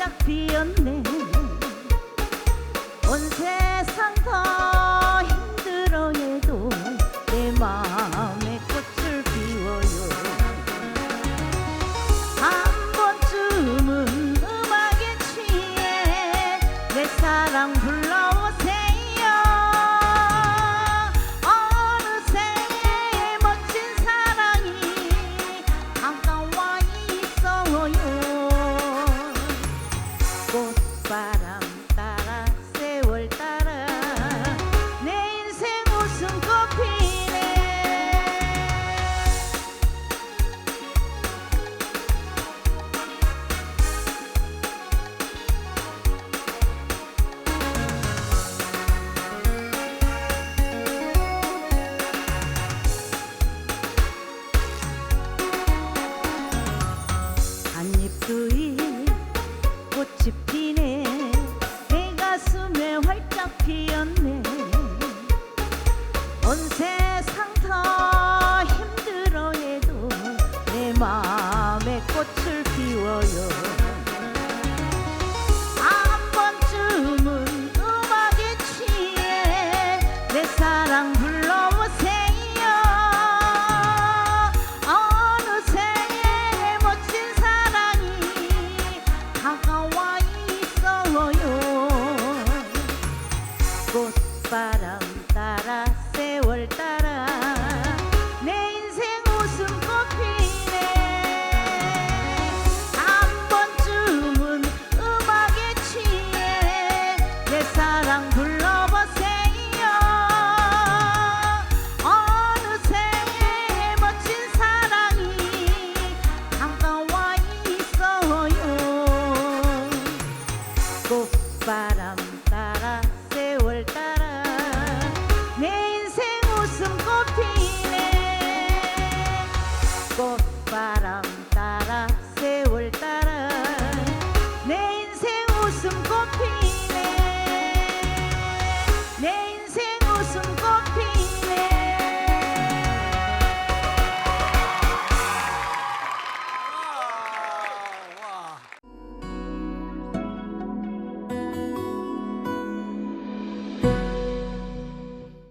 활짝 피었네. 온 세상 더 힘들어해도 내 마음의 꽃을 피워요. 한 번쯤은 음악에 취해 내 사랑 불러 온 세상 다 힘들어해도 내 마음에 꽃을 피워요. 한 번쯤은 음악에 취해 내 사랑 불 Go, taram.